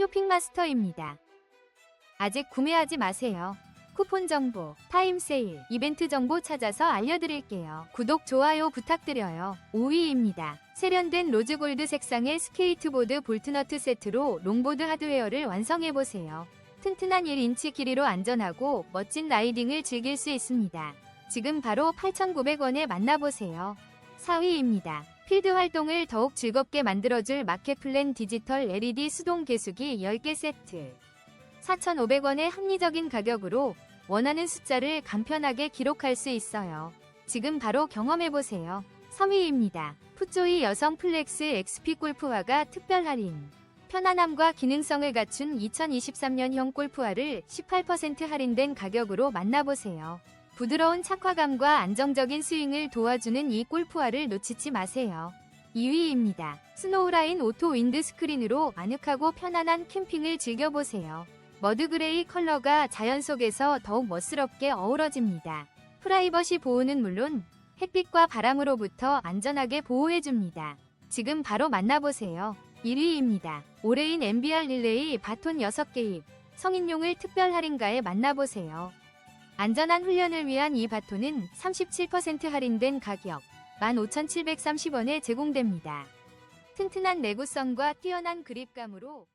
쇼핑마스터입니다. 아직 구매하지 마세요. 쿠폰 정보, 타임 세일, 이벤트 정보 찾아서 알려드릴게요. 구독, 좋아요 부탁드려요. 5위입니다. 세련된 로즈골드 색상의 스케이트보드 볼트너트 세트로 롱보드 하드웨어를 완성해보세요. 튼튼한 1인치 길이로 안전하고 멋진 라이딩을 즐길 수 있습니다. 지금 바로 8,900원에 만나보세요. 4위입니다. 필드 활동을 더욱 즐겁게 만들어줄 마켓플랜 디지털 LED 수동 개수기 10개 세트. 4,500원의 합리적인 가격으로 원하는 숫자를 간편하게 기록할 수 있어요. 지금 바로 경험해보세요. 3위입니다. 푸조이 여성 플렉스 XP 골프화가 특별 할인. 편안함과 기능성을 갖춘 2023년형 골프화를 18% 할인된 가격으로 만나보세요. 부드러운 착화감과 안정적인 스윙을 도와주는 이 골프화를 놓치지 마세요. 2위입니다. 스노우라인 오토 윈드 스크린으로 아늑하고 편안한 캠핑을 즐겨보세요. 머드그레이 컬러가 자연 속에서 더욱 멋스럽게 어우러집니다. 프라이버시 보호는 물론 햇빛과 바람으로부터 안전하게 보호해줍니다. 지금 바로 만나보세요. 1위입니다. 올해인 MBR 릴레이 바톤 6개입 성인용을 특별 할인가에 만나보세요. 안전한 훈련을 위한 이 바톤은 37% 할인된 가격 15,730원에 제공됩니다. 튼튼한 내구성과 뛰어난 그립감으로